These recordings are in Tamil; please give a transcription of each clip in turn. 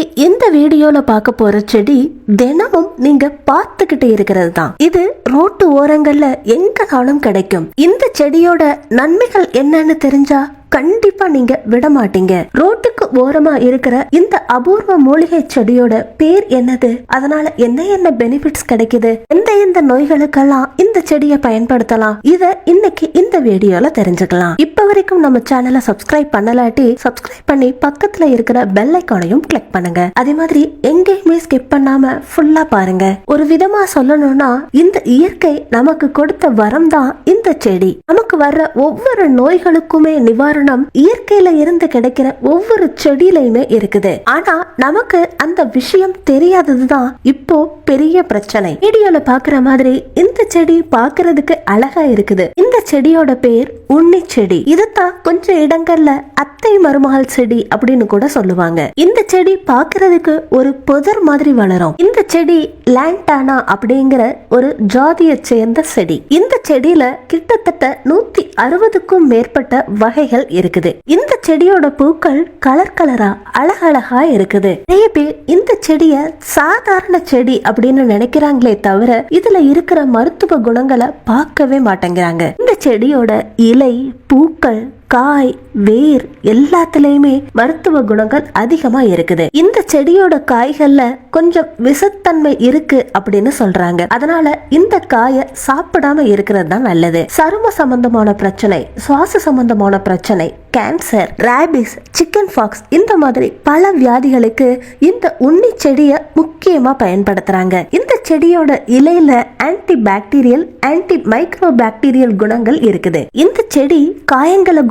இன்னைக்கு இந்த வீடியோல பார்க்க போற செடி தினமும் நீங்க பார்த்துக்கிட்டு இருக்கிறது தான் இது ரோட்டு ஓரங்கள்ல எங்கனாலும் கிடைக்கும். இந்த செடியோட நன்மைகள் என்னன்னு தெரிஞ்சா கண்டிப்பா நீங்க விட மாட்டீங்க ரோட்டுக்கு ஓரமா இருக்கிற இந்த அபூர்வ மூலிகை செடியோட பேர் என்னது? அதனால என்ன என்ன பெனிஃபிட்ஸ் கிடைக்குது? எந்த எந்த நோய்களுக்கெல்லாம் இந்த செடியை பயன்படுத்தலாம்? இத இன்னைக்கு இந்த வீடியோல தெரிஞ்சுக்கலாம். இப்ப வரைக்கும் நம்ம சேனலை சப்ஸ்கிரைப் பண்ணலாட்டி சப்ஸ்கிரைப் பண்ணி பக்கத்துல இருக்கிற பெல் ஐக்கானையும் கிளிக் பண்ணுங்க. அதே மாதிரி எங்கேயுமே ஸ்கிப் பண்ணாம ஃபுல்லா பாருங்க. ஒரு விதமா சொல்லணும்னா இந்த இயற்கை நமக்கு கொடுத்த வரம் தான் இந்த செடி. நமக்கு வர்ற ஒவ்வொரு நோய்களுக்குமே நிவாரணம் இயற்கையில இருந்து கிடைக்கிற ஒவ்வொரு செடியிலையுமே இருக்குது. ஆனா நமக்கு அந்த விஷயம் தெரியாததுதான் இப்போ பெரிய பிரச்சனை. வீடியோல பாக்குற மாதிரி இந்த செடி பாக்குறதுக்கு அழகா இருக்குது. இந்த செடியோட பேர் உண்ணி செடி இதுதான் கொஞ்சம் இடங்கள்ல அத்தை மருமகள் செடி அப்படின்னு கூட சொல்லுவாங்க. இந்த செடி பாக்குறதுக்கு ஒரு புதர் மாதிரி வளரும். இந்த செடி லேண்டானா அப்படிங்கிற ஒரு ஜாதியை சேர்ந்த செடி. இந்த செடியில கிட்டத்தட்ட நூத்தி அறுபதுக்கும் மேற்பட்ட வகைகள் இருக்குது. இந்த செடியோட பூக்கள் கலர் கலரா அழகழகா இருக்குது. நிறைய பேர் இந்த செடிய சாதாரண செடி அப்படின்னு நினைக்கிறாங்களே தவிர இதுல இருக்கிற மருத்துவ குணங்களை பார்க்கவே மாட்டேங்கிறாங்க. இந்த செடியோட இலை பூக்கள் காய் வேர் எல்லாத்துலயுமே மருத்துவ குணங்கள் அதிகமா இருக்குது. இந்த செடியோட காய்கள்ல கொஞ்சம் விஷத்தன்மை இருக்கு அப்படின்னு சொல்றாங்க. அதனால இந்த காயை சாப்பிடாம இருக்கிறது தான் நல்லது. சரும சம்பந்தமான பிரச்சனை சுவாச சம்பந்தமான பிரச்சனை கேன்சர் ரேபிஸ் சிக்கன் ஃபாக்ஸ் இந்த மாதிரி பல வியாதிகளுக்கு இந்த உண்ணி செடியை முக்கியமா பயன்படுத்துறாங்க. இந்த செடியோட இலையில anti bacterial anti micro bacterial குணங்கள் இருக்குது. இந்த செடி காயங்களை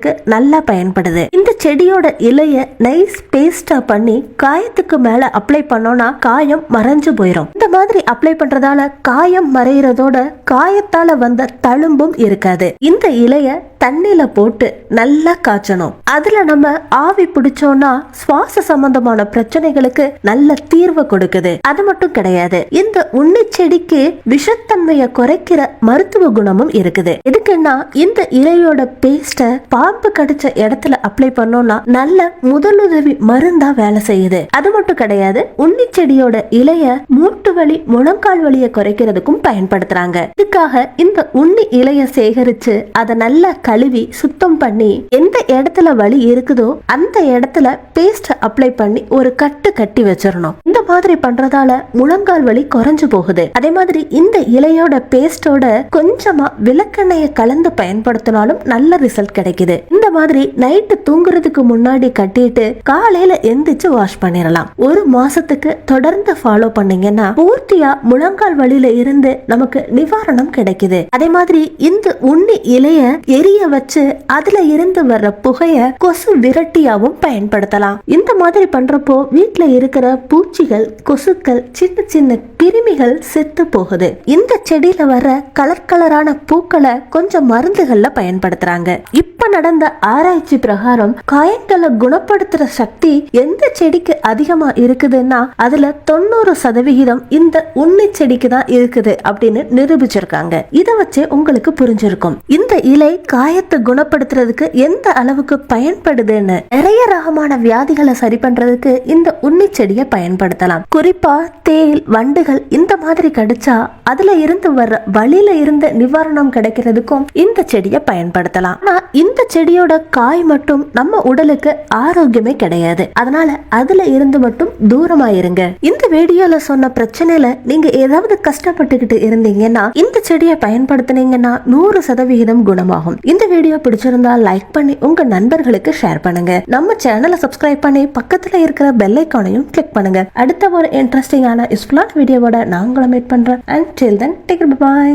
செய்யறதுக்கு நல்லா பயன்படுது. இந்த செடியோட இலைய நைஸ் பேஸ்டா பண்ணி காயத்துக்கு மேல அப்ளை பண்ணோம்னா காயம் மறைஞ்சு போயிடும் இந்த மாதிரி அப்ளை பண்றதால காயம் மறையிறதோட காயத்தால வந்த தழும்பும் இருக்காது. இந்த இலைய தண்ணியில போட்டு நல்லா காய்ச்சணும். அதுல நம்ம ஆவி பிடிச்சோம்னா சுவாச சம்பந்தமான பிரச்சனைகளுக்கு நல்ல தீர்வு கொடுக்குது. அது மட்டும் கிடையாது. இந்த உண்ணி செடிக்கு விஷத்தன்மையை குறைக்கிற மருத்துவ குணமும் இருக்குது. எதுக்குன்னா இந்த இலையோட பேஸ்ட பாம்பு கடிச்ச இடத்துல அப்ளை பண்ணோம்னா நல்ல முதலுதவி மருந்தா வேலை செய்யுது. அது மட்டும் கிடையாது உண்ணி செடியோட இலைய மூட்டு வலி முழங்கால் வலியை குறைக்கிறதுக்கும் பயன்படுத்துறாங்க. இதுக்காக இந்த உண்ணி இலைய சேகரிச்சு அதை நல்லா கழுவி சுத்தம் பண்ணி எந்த இடத்துல வலி இருக்குதோ அந்த இடத்துல பேஸ்ட் அப்ளை பண்ணி ஒரு கட்டு கட்டி வச்சிடணும். இந்த மாதிரி பண்றதால முழங்கால் வலி குறைஞ்சு போகுது. அதே மாதிரி இந்த இலையோட பேஸ்டோட கொஞ்சமா விளக்கெண்ணெய கலந்து பயன்படுத்தினாலும் நல்ல ரிசல்ட் கிடைக்குது. இந்த மாதிரி நைட்டு தூங்குறதுக்கு முன்னாடி கட்டிட்டு காலையில எந்திரிச்சு வாஷ் பண்ணிடலாம். ஒரு மாசத்துக்கு தொடர்ந்து ஃபாலோ பண்ணீங்கன்னா பூர்த்தியா முழங்கால் வழியில இருந்து நமக்கு நிவாரணம் கிடைக்குது. அதே மாதிரி இந்த உண்ணி இலைய எரிய வச்சு அதுல இருந்து வர்ற புகைய கொசு விரட்டியாவும் பயன்படுத்தலாம். இந்த மாதிரி பண்றப்போ வீட்டுல இருக்கிற பூச்சிகள் கொசுக்கள் சின்ன சின்ன கிருமிகள் செத்து போகுது. இந்த செடியில வர கலர் கலரான பூக்களை கொஞ்சம் மருந்துகள்ல பயன்படுத்துறாங்க. இப்ப நடந்த ஆராய்ச்சி பிரகாரம் காயங்களை குணப்படுத்துற சக்தி எந்த செடிக்கு அதிகமா இருக்குதுன்னா அதுல தொண்ணூறு சதவிகிதம் இந்த உண்ணி செடிக்கு தான் இருக்குது அப்படின்னு நிரூபிச்சிருக்காங்க. இதை வச்சு உங்களுக்கு புரிஞ்சிருக்கும். இந்த இலை காயத்தை குணப்படுத்துறதுக்கு எந்த அளவுக்கு பயன்படுதுன்னு நிறைய ரகமான வியாதிகளை சரி பண்றதுக்கு இந்த உண்ணி செடியை பயன்படுத்தலாம். குறிப்பா தேல் வண்டுகள் இந்த மாதிரி கடிச்சா அதுல இருந்து வர்ற வழியில இருந்து நிவாரணம் கிடைக்கிறதுக்கும் இந்த செடியை பயன்படுத்தலாம். ஆனா இந்த செடியோட காய் மட்டும் நம்ம உடலுக்கு ஆரோக்கியமே கிடையாது. அதனால அதுல இருந்து மட்டும் தூரமா இருங்க. இந்த வீடியோல சொன்ன பிரச்சனையில நீங்க ஏதாவது கஷ்டப்பட்டுக்கிட்டு இருந்தீங்கன்னா இந்த செடியை பயன்படுத்தினீங்கன்னா நூறு சதவிகிதம் குணமாகும். இந்த வீடியோ பிடிச்சிருந்தா லைக் பண்ணி உங்க நண்பர்களுக்கு ஷேர் பண்ணுங்க. நம்ம சேனலை சப்ஸ்கிரைப் பண்ணி பக்கத்துல இருக்கிற பெல் ஐக்கானையும் கிளிக் பண்ணுங்க. அடுத்த ஒரு இன்ட்ரெஸ்டிங்கான யூஸ்ஃபுல்லான வீடியோவோட நான் உங்களை மீட் பண்ணுறேன் and till then take bye